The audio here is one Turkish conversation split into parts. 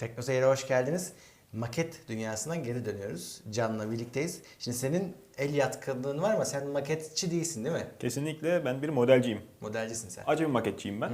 Teknoseyir'e hoş geldiniz. Maket dünyasına geri dönüyoruz. Can'la birlikteyiz. Şimdi senin el yatkınlığın var ama sen maketçi değilsin değil mi? Kesinlikle ben bir modelciyim. Modelcisin sen. Acı bir maketçiyim ben.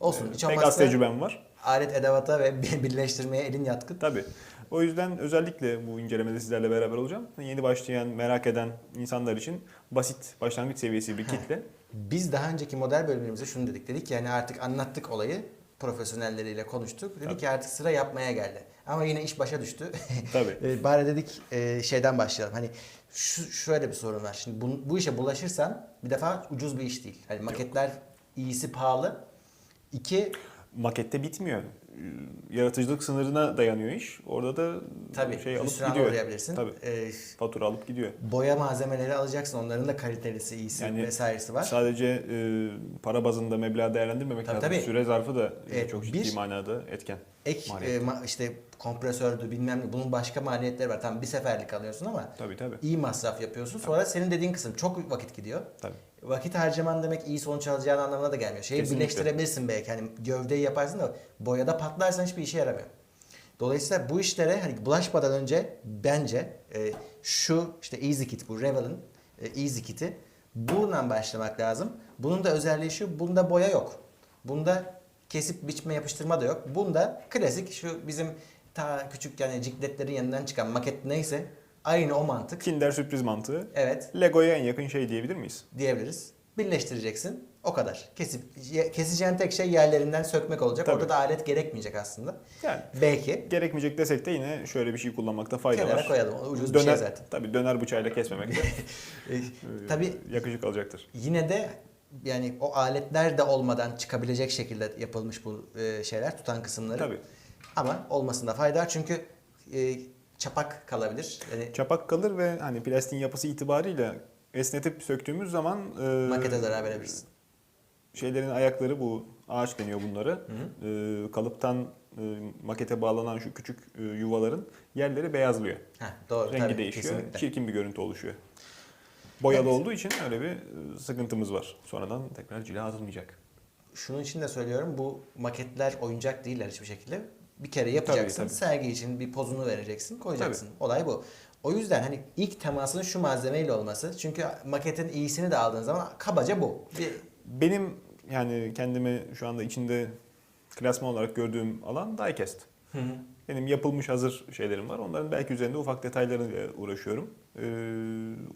Olsun. Hiç Pek az tecrübem var. alet edevata ve birleştirmeye elin yatkın. Tabii. O yüzden özellikle bu incelemede sizlerle beraber olacağım. Yeni başlayan, merak eden insanlar için basit, başlangıç seviyesi bir kitle. Biz daha önceki model bölümlerimizde şunu dedik. Dedik yani artık anlattık olayı. Profesyonelleriyle konuştuk. Dedik Tabii. ki artık sıra yapmaya geldi. Ama yine iş başa düştü. Tabii. E, bari dedik e, şeyden başlayalım. Hani şu şöyle bir sorun var. Şimdi bu, bu işe bulaşırsan bir defa ucuz bir iş değil. Hani maketler iyisi pahalı. İki Makette bitmiyor. Ee, Yaratıcılık sınırına dayanıyor iş. Orada da tabii şey alıp gidiyor. uğrayabilirsin. Tabii. E, Fatura alıp gidiyor. boya malzemeleri alacaksın. Onların da kalitelisi, iyisi Yani vesairesi var. Sadece e, para bazında meblağ değerlendirmemek Tabii, lazım. tabii. Süre zarfı da e, çok bir- ciddi manada etken. Ek maliyet. e, ma- işte kompresördü bilmem ne bunun başka maliyetleri var. Tamam bir seferlik alıyorsun ama Tabii tabii. iyi masraf yapıyorsun. Sonra senin dediğin kısım çok vakit gidiyor. tabii. Vakit harcaman demek iyi sonuç alacağın anlamına da gelmiyor. Şeyi Kesinlikle. birleştirebilirsin belki. Hani gövdeyi yaparsın da boyada patlarsan hiçbir işe yaramıyor. Dolayısıyla bu işlere hani bulaşmadan önce bence e, şu işte Easy Kit bu Revel'ın e, Easy Kit'i buradan başlamak lazım. Bunun da özelliği şu bunda boya yok. Bunda kesip biçme yapıştırma da yok. Bunda klasik şu bizim ta küçük yani cikletlerin yanından çıkan maket neyse aynı o mantık. Kinder sürpriz mantığı. Evet Lego'ya en yakın şey diyebilir miyiz? diyebiliriz. Birleştireceksin. O kadar. Kesip keseceğin tek şey yerlerinden sökmek olacak. Tabii. Orada da alet gerekmeyecek aslında. Yani Belki gerekmeyecek desek de yine şöyle bir şey kullanmakta fayda kenara var. koyalım. O Ucuz bir Döner, şey zaten. Tabii döner bıçağıyla kesmemek de E, tabii yakışık alacaktır. yine de yani o aletler de olmadan çıkabilecek şekilde yapılmış bu e, şeyler tutan kısımları. Tabii. Ama olmasında fayda var çünkü e, çapak kalabilir. Yani Çapak kalır ve hani plastiğin yapısı itibariyle esnetip söktüğümüz zaman e, makete zarar verebilirsin. şeylerin ayakları bu ağaç deniyor bunları. E, kalıptan e, makete bağlanan şu küçük e, yuvaların yerleri beyazlıyor. Heh, doğru Rengi tabii, değişiyor. kesinlikle. Çirkin bir görüntü oluşuyor. Boyalı Evet. olduğu için öyle bir e, sıkıntımız var. Sonradan tekrar cila atılmayacak. Şunun için de söylüyorum bu maketler oyuncak değiller hiçbir şekilde. Bir kere yapacaksın, Tabii, tabii. sergi için bir pozunu vereceksin, koyacaksın. Olay bu. O yüzden hani ilk temasın şu malzemeyle olması. Çünkü maketin iyisini de aldığın zaman kabaca bu. Bir, Benim yani kendimi şu anda içinde klasman olarak gördüğüm alan diecast. Benim yapılmış hazır şeylerim var. Onların belki üzerinde ufak detaylarıyla uğraşıyorum. Ee,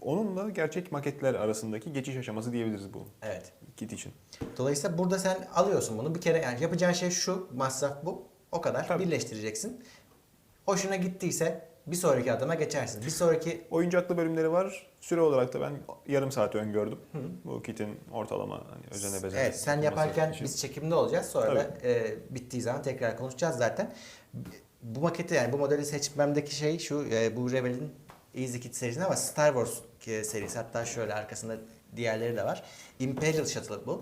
onunla gerçek maketler arasındaki geçiş aşaması diyebiliriz bu evet. kit için. Dolayısıyla burada sen alıyorsun bunu. Bir kere yani yapacağın şey şu, masraf bu. O kadar. Tabii. Birleştireceksin. Hoşuna gittiyse bir sonraki adıma geçersin. Bir sonraki Oyuncaklı bölümleri var. Süre olarak da ben yarım saat öngördüm. Bu kitin ortalama hani özene bezene. Evet sen yaparken için. biz çekimde olacağız. Sonra da e, bittiği zaman tekrar konuşacağız zaten. Bu maketi yani bu modeli seçmemdeki şey şu e, bu Rebel'in Easy Kit serisi ama Star Wars serisi hatta şöyle arkasında diğerleri de var. Imperial Shuttle bu.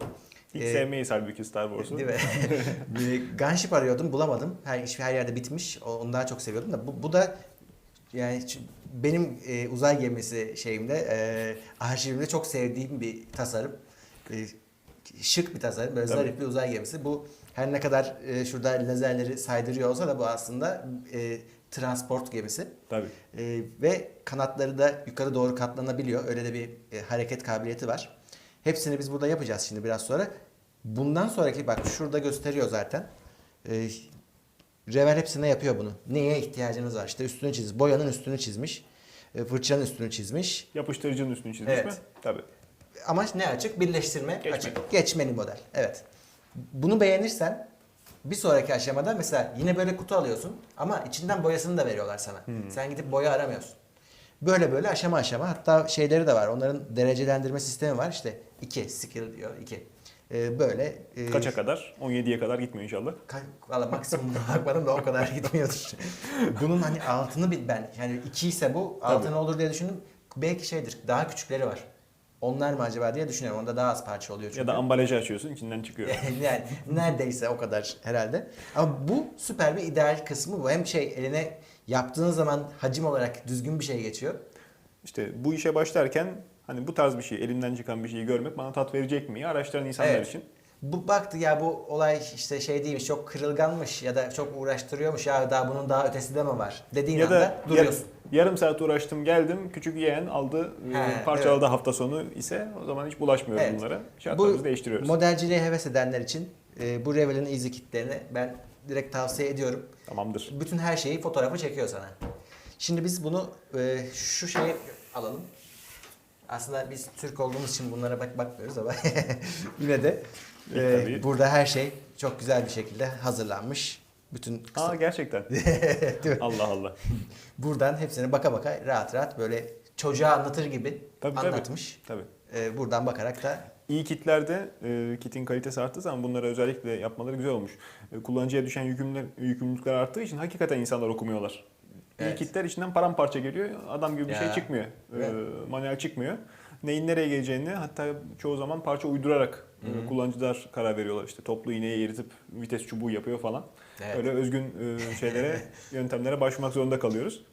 Hiç E, sevmeyiz halbuki Star Wars'u. Değil mi? Gunship arıyordum bulamadım. Her, her yerde bitmiş. Onu daha çok seviyordum da bu, bu da yani benim e, uzay gemisi şeyimde e, arşivimde çok sevdiğim bir tasarım. E, şık bir tasarım. Böyle Tabii. zarif bir uzay gemisi. Bu her ne kadar e, şurada lazerleri saydırıyor olsa da bu aslında e, transport gemisi. Tabii. E, ve kanatları da yukarı doğru katlanabiliyor. Öyle de bir e, hareket kabiliyeti var. Hepsini biz burada yapacağız şimdi biraz sonra. Bundan sonraki bak şurada gösteriyor zaten. E, Revel hepsine yapıyor bunu. Neye ihtiyacınız var? İşte üstünü çiz. Boyanın üstünü çizmiş. E, fırçanın üstünü çizmiş. Yapıştırıcının üstünü çizmiş Evet. mi? Tabii. Amaç ne açık? Birleştirme Geçmeli. açık. Geçmeli model. Evet. Bunu beğenirsen bir sonraki aşamada mesela yine böyle kutu alıyorsun ama içinden boyasını da veriyorlar sana. Sen gidip boya aramıyorsun. Böyle böyle aşama aşama hatta şeyleri de var. Onların derecelendirme sistemi var. İşte 2 skill diyor 2. böyle e, Kaça kadar? 17'ye kadar gitmiyor inşallah. Ka- Valla maksimum bakmadım da o kadar gitmiyordur. Bunun hani altını bir ben yani 2 ise bu altı Tabii. ne olur diye düşündüm. Belki şeydir daha küçükleri var. Onlar mı acaba diye düşünüyorum. Onda daha az parça oluyor çünkü. Ya da ambalajı açıyorsun içinden çıkıyor. yani neredeyse o kadar herhalde. Ama bu süper bir ideal kısmı bu. Hem şey eline yaptığın zaman hacim olarak düzgün bir şey geçiyor. İşte bu işe başlarken hani bu tarz bir şey, elimden çıkan bir şeyi görmek bana tat verecek mi? Araştıran insanlar Evet. için. Bu baktı ya bu olay işte şey değilmiş çok kırılganmış ya da çok uğraştırıyormuş ya daha bunun daha ötesi de mi var dediğin Ya anda da duruyorsun. yar- yarım saat uğraştım geldim küçük yeğen aldı e, He, parçaladı hafta sonu ise o zaman hiç bulaşmıyoruz Evet. bunlara. Şartlarımızı Bu değiştiriyoruz. modelciliğe heves edenler için e, bu Revel'in Easy kitlerini ben direkt tavsiye ediyorum. Tamamdır. Bütün her şeyi fotoğrafı çekiyor sana. Şimdi biz bunu e, şu şeyi alalım. Aslında biz Türk olduğumuz için bunlara bak bakmıyoruz ama yine de e, Tabii. burada her şey çok güzel bir şekilde hazırlanmış. Bütün kısa- Aa gerçekten. Allah Allah. buradan hepsine baka baka rahat rahat böyle çocuğa anlatır gibi Tabii, tabii. anlatmış. Tabii. E, buradan bakarak da İyi kitlerde e, kitin kalitesi arttığı zaman bunları özellikle yapmaları güzel olmuş. E, kullanıcıya düşen yükümlülükler, yükümlülükler arttığı için hakikaten insanlar okumuyorlar. Evet. İyi kitler içinden paramparça geliyor. Adam gibi bir Ya. şey çıkmıyor. E, Evet. manuel çıkmıyor. Neyin nereye geleceğini hatta çoğu zaman parça uydurarak e, kullanıcılar karar veriyorlar. İşte toplu iğneyi eritip vites çubuğu yapıyor falan. Evet. Öyle özgün e, şeylere, yöntemlere başvurmak zorunda kalıyoruz.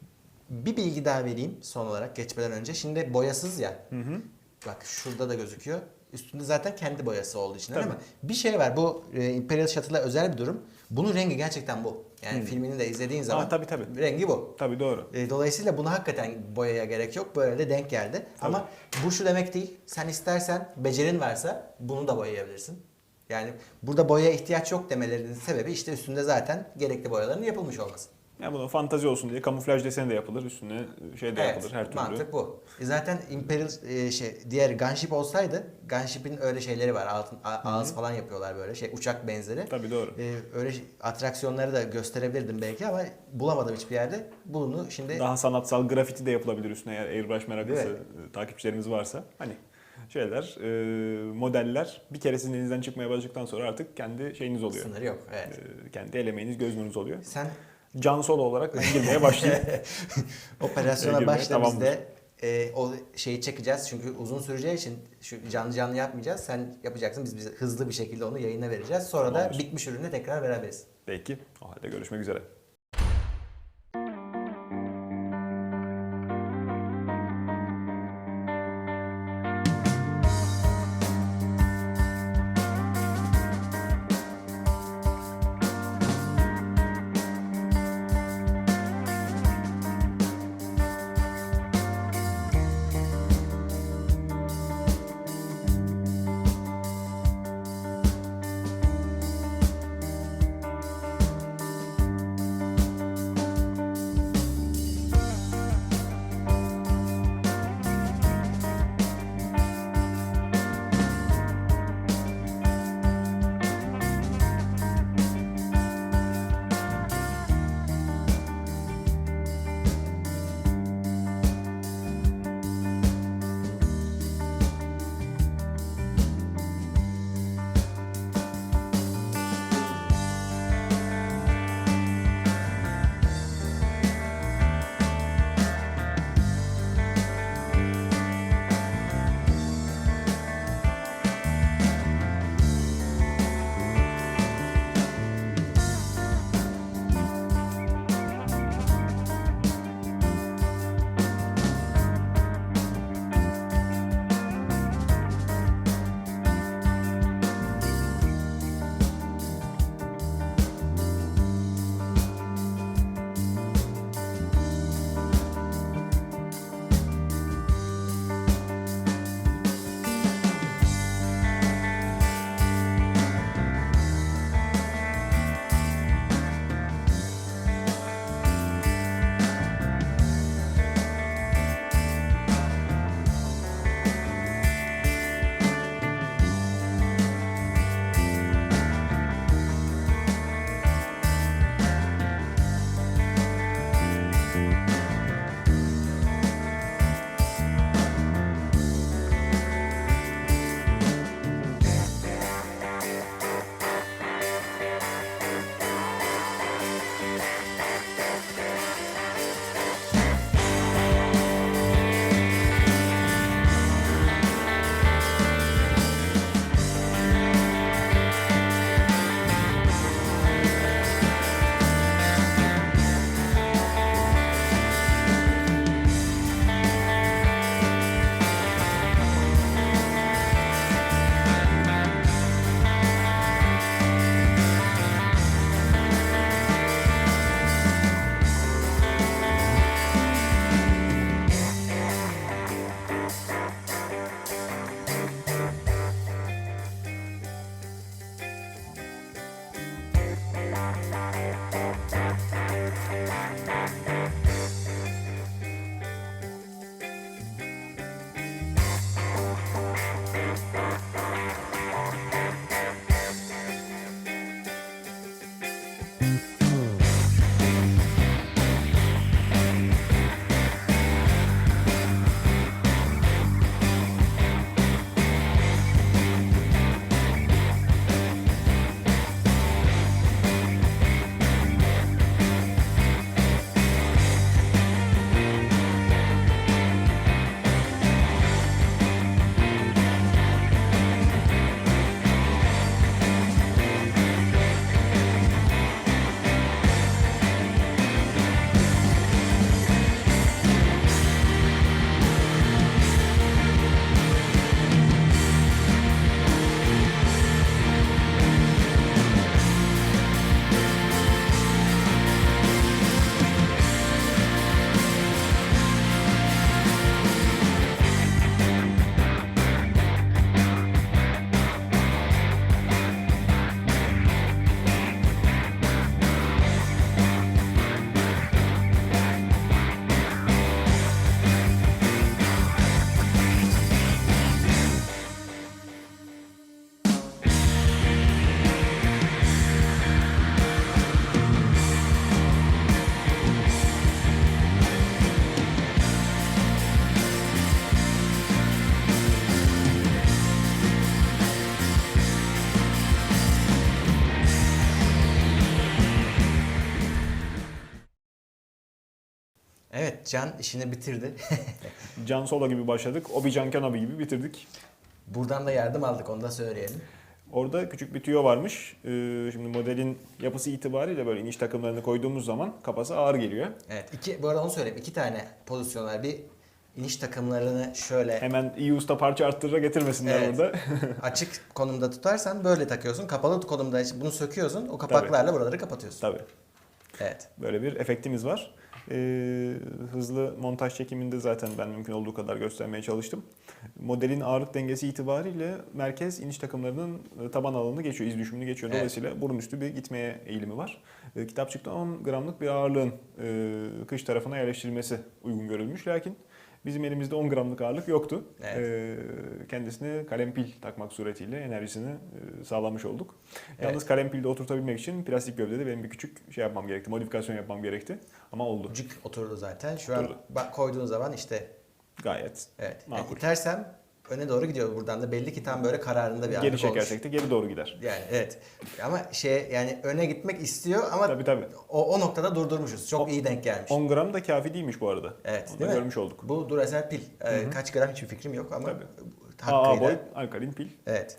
Bir bilgi daha vereyim son olarak geçmeden önce. Şimdi boyasız ya. Hı hı. Bak şurada da gözüküyor. Üstünde zaten kendi boyası olduğu için değil Tabii. mi? Bir şey var bu e, Imperial Shuttle'a özel bir durum. Bunun rengi gerçekten bu. Yani Hı. filmini de izlediğin zaman Aa, tabii tabii. rengi bu. Tabii doğru. E, Dolayısıyla buna hakikaten boyaya gerek yok. Böyle de denk geldi. Ama bu şu demek değil. Sen istersen becerin varsa bunu da boyayabilirsin. Yani burada boyaya ihtiyaç yok demelerinin sebebi işte üstünde zaten gerekli boyaların yapılmış olması. Yani bunun fantazi olsun diye kamuflaj deseni de yapılır. Üstüne şey de yapılır her türlü. mantık bu. E zaten Imperial e, şey diğer Gunship olsaydı Gunship'in öyle şeyleri var. Altın, a- ağız falan yapıyorlar böyle şey uçak benzeri. Tabii doğru. E, öyle şey- atraksiyonları da gösterebilirdim belki ama bulamadım hiçbir yerde. Bunu şimdi Daha sanatsal grafiti de yapılabilir üstüne eğer airbrush meraklısı e, takipçilerimiz varsa. Hani şeyler, e, modeller bir kere sizin elinizden çıkmaya başladıktan sonra artık kendi şeyiniz oluyor. sınırı yok. Evet. E, kendi elemeğiniz, göz nurunuz oluyor. Sen Can solo olarak girmeye başlayayım. operasyona Girmeye başla biz tamamdır. de e, o şeyi çekeceğiz çünkü uzun süreceği için şu canlı canlı yapmayacağız. Sen yapacaksın biz, biz hızlı bir şekilde onu yayına vereceğiz. Sonra da Tamamdır. bitmiş ürünle tekrar beraberiz. Peki, o halde görüşmek üzere. Evet Can işini bitirdi. Can Solo gibi başladık. Obi-Wan Kenobi gibi bitirdik. Buradan da yardım aldık onu da söyleyelim. Orada küçük bir tüyo varmış. Ee, şimdi modelin yapısı itibariyle böyle iniş takımlarını koyduğumuz zaman kafası ağır geliyor. Evet iki, bu arada onu söyleyeyim. iki tane pozisyon var. Bir iniş takımlarını şöyle Hemen iyi usta parça arttıra getirmesinler Evet. burada. açık konumda tutarsan böyle takıyorsun. Kapalı konumda bunu söküyorsun. O kapaklarla buraları kapatıyorsun. Tabii. Evet. Böyle bir efektimiz var. Ee, hızlı montaj çekiminde zaten ben mümkün olduğu kadar göstermeye çalıştım. Modelin ağırlık dengesi itibariyle merkez iniş takımlarının e, taban alanını geçiyor, iz düşümünü geçiyor. Evet. Dolayısıyla burun üstü bir gitmeye eğilimi var. E, kitapçıkta 10 gramlık bir ağırlığın e, kış tarafına yerleştirilmesi uygun görülmüş. Lakin bizim elimizde 10 gramlık ağırlık yoktu. Evet. E, kendisine kalem pil takmak suretiyle enerjisini e, sağlamış olduk. Evet. Yalnız kalem pilde oturtabilmek için plastik gövdede benim bir küçük şey yapmam gerekti, modifikasyon yapmam gerekti. Ama oldu. Cuk oturdu zaten. Şu an Oturdu. bak koyduğun zaman işte Gayet. evet. Yani Makul. itersem öne doğru gidiyor buradan da belli ki tam böyle kararında bir Geri olmuş. çekersek de geri doğru gider. Yani evet. Ama şey yani öne gitmek istiyor ama Tabii tabii. o, o noktada durdurmuşuz. Çok O- iyi denk gelmiş. 10 gram da kafi değilmiş bu arada. Evet, Onu da değil mi? görmüş olduk. Bu Duracell pil. Ee, kaç gram hiçbir fikrim yok ama Tabii. hakkıyla. AA boy alkalin pil. Evet.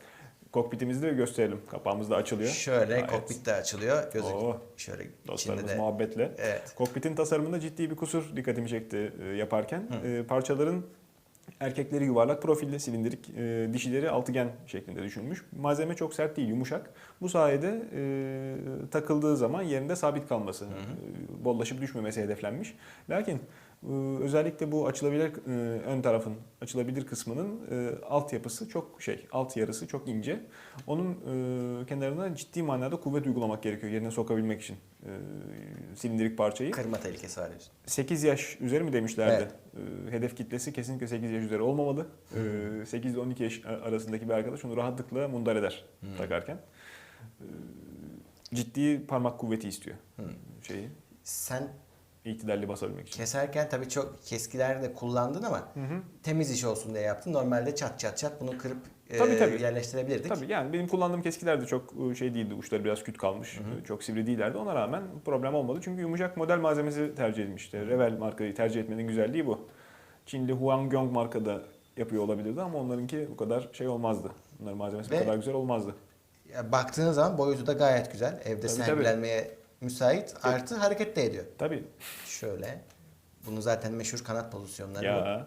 Kokpitimizi de gösterelim. Kapağımız da açılıyor. Şöyle Gayet kokpit de açılıyor. Gözük Oo. şöyle Dostlarımız de. muhabbetle. Evet. Kokpitin tasarımında ciddi bir kusur dikkatimi çekti e, yaparken. E, parçaların erkekleri yuvarlak profilde, silindirik, e, dişileri altıgen şeklinde düşünmüş. Malzeme çok sert değil, yumuşak. Bu sayede e, takıldığı zaman yerinde sabit kalması, e, bollaşıp düşmemesi hedeflenmiş. Lakin özellikle bu açılabilir e, ön tarafın açılabilir kısmının e, altyapısı çok şey, alt yarısı çok ince. Onun e, kenarına ciddi manada kuvvet uygulamak gerekiyor yerine sokabilmek için silindirik parçayı. Kırma tehlikesi var diyorsun. 8 yaş üzeri mi demişlerdi? Ee, hedef kitlesi kesinlikle 8 yaş üzeri olmamalı. Ee, 8 ile 12 yaş arasındaki bir arkadaş onu rahatlıkla mundar eder takarken. Ee, ciddi parmak kuvveti istiyor şeyi. Sen İtidalli basabilmek için. keserken tabii çok keskiler de kullandın ama Hı hı. temiz iş olsun diye yaptın. Normalde çat çat çat bunu kırıp e, Tabii, tabii. yerleştirebilirdik. Tabii yani benim kullandığım keskiler de çok e, şey değildi. Uçları biraz küt kalmış. e, Çok sivri değillerdi. Ona rağmen problem olmadı. Çünkü yumuşak model malzemesi tercih edilmişti. Revel markayı tercih etmenin güzelliği bu. Çinli Huangyong markada yapıyor olabilirdi ama onlarınki bu kadar şey olmazdı. Onların malzemesi bu Ve- kadar güzel olmazdı. Ya baktığın zaman boyutu da gayet güzel. Evde Tabii, sergilenmeye müsait. Artı hareket de ediyor. Tabii. Şöyle. Bunu zaten meşhur kanat pozisyonları bu. Ya.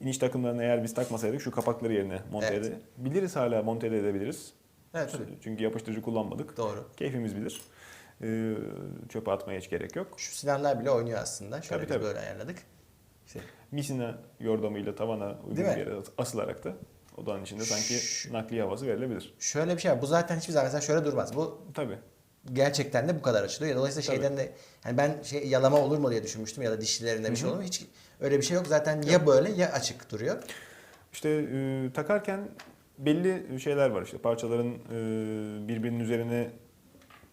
İniş takımlarını eğer biz takmasaydık şu kapakları yerine monte Evet. edebiliriz hala monte edebiliriz. Evet tabii. Çünkü yapıştırıcı kullanmadık. Doğru. Keyfimiz bilir. Ee, çöpe atmaya hiç gerek yok. Şu silahlar bile oynuyor aslında. Şöyle Tabii, tabii. böyle ayarladık. İşte Misina yordamıyla tavana uygun Değil bir yere asılarak da odanın içinde sanki Şu- nakliye havası verilebilir. şöyle bir şey var. Bu zaten hiçbir zaman mesela şöyle durmaz. Bu Tabii. Gerçekten de bu kadar açılıyor. Dolayısıyla Tabii. şeyden de yani ben şey yalama olur mu diye düşünmüştüm ya da dişlilerinde bir şey olur mu? Hiç öyle bir şey yok. Zaten ya böyle ya açık duruyor. İşte e, takarken belli şeyler var işte parçaların e, birbirinin üzerine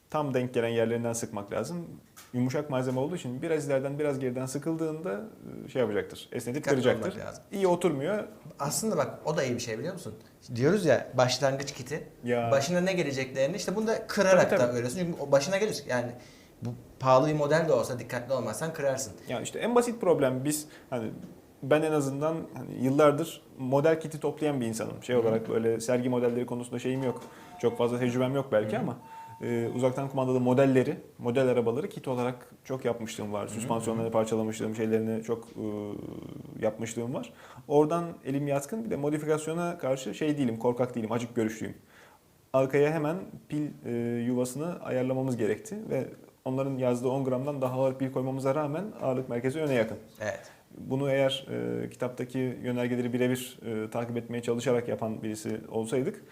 tam denk gelen yerlerinden sıkmak lazım. Yumuşak malzeme olduğu için biraz ileriden biraz geriden sıkıldığında e, şey yapacaktır. Esnetip Dikkatli kıracaktır. olmak lazım. İyi oturmuyor. Aslında bak o da iyi bir şey biliyor musun? Diyoruz ya başlangıç kiti. Ya. Başına ne geleceklerini işte bunu da kırarak Tabii, da tabii. görüyorsun. Çünkü o başına gelir. Yani bu pahalı bir model de olsa dikkatli olmazsan kırarsın. Yani işte en basit problem biz hani ben en azından hani yıllardır model kiti toplayan bir insanım. Şey olarak böyle sergi modelleri konusunda şeyim yok. Çok fazla tecrübem yok belki ama e, uzaktan kumandalı modelleri, model arabaları kit olarak çok yapmışlığım var. Süspansiyonlarını parçalamışlığım, şeylerini çok e, yapmışlığım var. Oradan elim yatkın. Bir de modifikasyona karşı şey değilim, korkak değilim, açık görüşlüyüm. Arkaya hemen pil e, yuvasını ayarlamamız gerekti ve onların yazdığı 10 gramdan daha ağır pil koymamıza rağmen ağırlık merkezi öne yakın. Evet. Bunu eğer e, kitaptaki yönergeleri birebir e, takip etmeye çalışarak yapan birisi olsaydık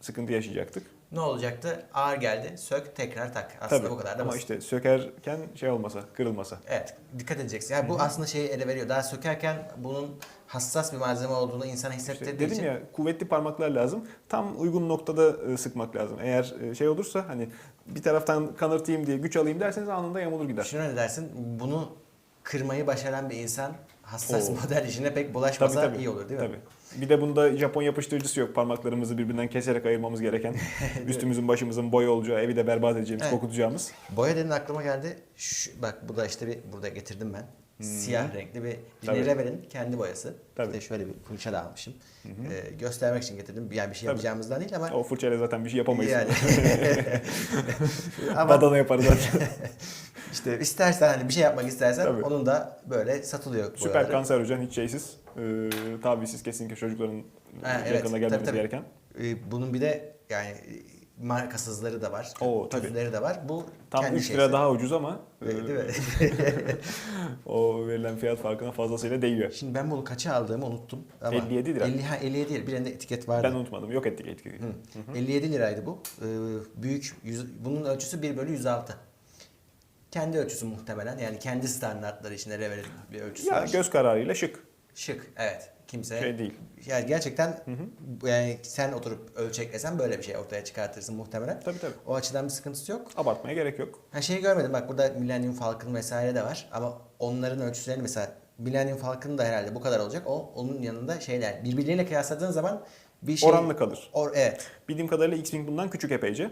sıkıntı yaşayacaktık. Ne olacaktı? Ağır geldi. Sök tekrar tak. Aslında bu kadar da Ama basit. işte sökerken şey olmasa, kırılmasa. Evet, dikkat edeceksin. Yani bu aslında şeyi ele veriyor. Daha sökerken bunun hassas bir malzeme olduğunu insana hissettirdiği dedim için. ya kuvvetli parmaklar lazım. Tam uygun noktada e, sıkmak lazım. Eğer e, şey olursa hani bir taraftan kanırtayım diye güç alayım derseniz anında yamulur gider. Şuna ne dersin? Bunu kırmayı başaran bir insan hassas Oo. model işine pek Tabii bulaşmasa tabii. iyi olur değil mi? Tabii. Bir de bunda Japon yapıştırıcısı yok. Parmaklarımızı birbirinden keserek ayırmamız gereken. Üstümüzün başımızın boya olacağı, evi de berbat edeceğimiz, Evet. kokutacağımız. Boya dedin aklıma geldi. Şu, bak bu da işte bir burada getirdim ben. Siyah renkli bir Rebel'in kendi boyası. Tabii. İşte şöyle bir fırça da almışım. Ee, göstermek için getirdim. Yani bir şey Tabii. yapacağımızdan değil ama O fırçayla zaten bir şey yapamayız. yani. ama Badana yaparız zaten. işte istersen hani bir şey yapmak istersen Tabii. onun da böyle satılıyor Süper boyaları. kanserojen hiç şeysiz. E, tavizsiz kesinlikle çocukların Ha, evet, gelmemiz tabii, tabii. gereken. Ee, bunun bir de yani markasızları da var. Oo, tabii. tüzleri de var. Bu Tam kendi 3 lira şeysi. daha ucuz ama e, Değil mi? o verilen fiyat farkına fazlasıyla değiyor. Şimdi ben bunu kaça aldığımı unuttum. Ama 57 lira. 50, ha, 57 değil. Birinde etiket vardı. Ben unutmadım. Yok ettik. Hı. 57 liraydı bu. Ee, büyük, yüz- bunun ölçüsü 1 bölü 106. Kendi ölçüsü muhtemelen. Yani kendi standartları içinde Revel'in bir ölçüsü Ya var. göz kararıyla şık. Şık, evet. Kimse Şey değil. Yani gerçekten yani sen oturup ölçeklesen böyle bir şey ortaya çıkartırsın muhtemelen. Tabii tabii. O açıdan bir sıkıntısı yok. Abartmaya gerek yok. Ha şeyi görmedim bak burada Millennium Falcon vesaire de var ama onların ölçülerini mesela Millennium Falcon da herhalde bu kadar olacak. O onun yanında şeyler birbirleriyle kıyasladığın zaman bir şey Oranlı kalır. Or, evet. Bildiğim kadarıyla X-Wing bundan küçük epeyce.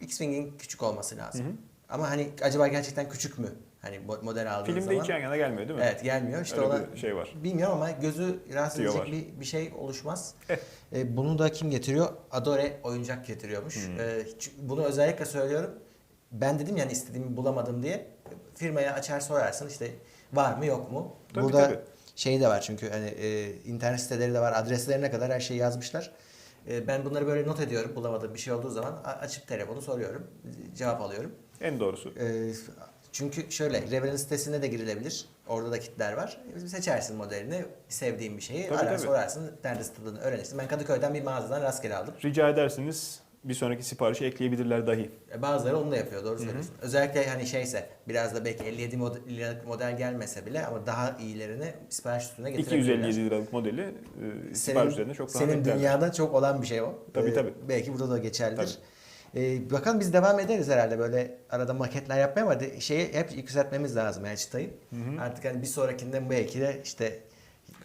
X-Wing'in küçük olması lazım. Ama hani acaba gerçekten küçük mü? Hani mo- model aldığın Filmde zaman. hiç yan yana gelmiyor değil mi? Evet gelmiyor. İşte Öyle ona bir şey var. bilmiyorum ama gözü rahatsız Diyor edecek bir, bir şey oluşmaz. Eh. E, bunu da kim getiriyor? Adore oyuncak getiriyormuş. Hmm. E, çünkü bunu özellikle söylüyorum. Ben dedim yani istediğimi bulamadım diye. Firmaya açar sorarsın işte var mı yok mu? Tabii, Burada tabii. şey de var çünkü hani e, internet siteleri de var. Adreslerine kadar her şeyi yazmışlar. E, ben bunları böyle not ediyorum. Bulamadığım bir şey olduğu zaman açıp telefonu soruyorum. Cevap alıyorum. En doğrusu. Ee, çünkü şöyle Revel'in sitesine de girilebilir. Orada da kitler var. Seçersin modelini, sevdiğin bir şeyi, Tabii, arar tabii. sorarsın, nerede satıldığını öğrenirsin. Ben Kadıköy'den bir mağazadan rastgele aldım. Rica edersiniz bir sonraki siparişi ekleyebilirler dahi. E, Bazıları onu da yapıyor, doğru söylüyorsun. Özellikle hani şeyse, biraz da belki 57 model, liralık model gelmese bile ama daha iyilerini sipariş üstüne getirebilirler. 257 liralık modeli e, sipariş Senin, üzerinde çok rahat senin dünyada çok olan bir şey o. Tabii, Ee, tabii. Belki burada da geçerlidir. Ee, bakalım biz devam ederiz herhalde böyle arada maketler yapmaya ama de- şeyi hep yükseltmemiz lazım yani çıtayı. Artık hani bir sonrakinde belki de işte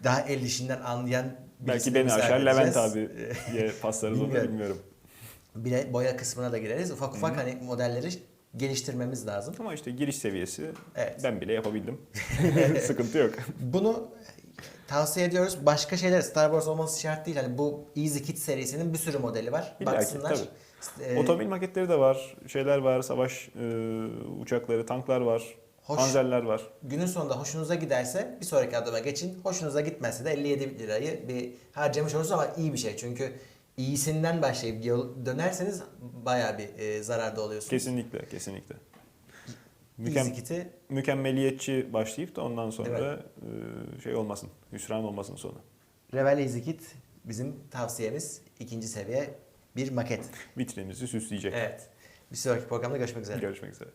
daha el işinden anlayan Belki beni aşar Levent edeceğiz. abiye paslarız onu Bilmiyorum. Bile boya kısmına da gireriz. Ufak ufak hani modelleri geliştirmemiz lazım. Ama işte giriş seviyesi Evet. ben bile yapabildim. Sıkıntı yok. Bunu tavsiye ediyoruz. Başka şeyler Star Wars olması şart değil. Hani bu Easy Kit serisinin bir sürü modeli var. Ki, Baksınlar. Ee, Otomobil maketleri de var, şeyler var, savaş e, uçakları, tanklar var, Hoş. panzerler var. günün sonunda hoşunuza giderse bir sonraki adıma geçin. Hoşunuza gitmezse de 57 lirayı bir harcamış olursunuz ama iyi bir şey. Çünkü iyisinden başlayıp dönerseniz bayağı bir e, zararda oluyorsunuz. Kesinlikle, kesinlikle. Mükem, Kit'i mükemmeliyetçi başlayıp da ondan sonra Evet. e, şey olmasın, hüsran olmasın sonu. Revel Easy Kit bizim tavsiyemiz. ikinci seviye bir maket. Vitrinimizi süsleyecek. Evet. Bir sonraki programda görüşmek üzere. Görüşmek üzere.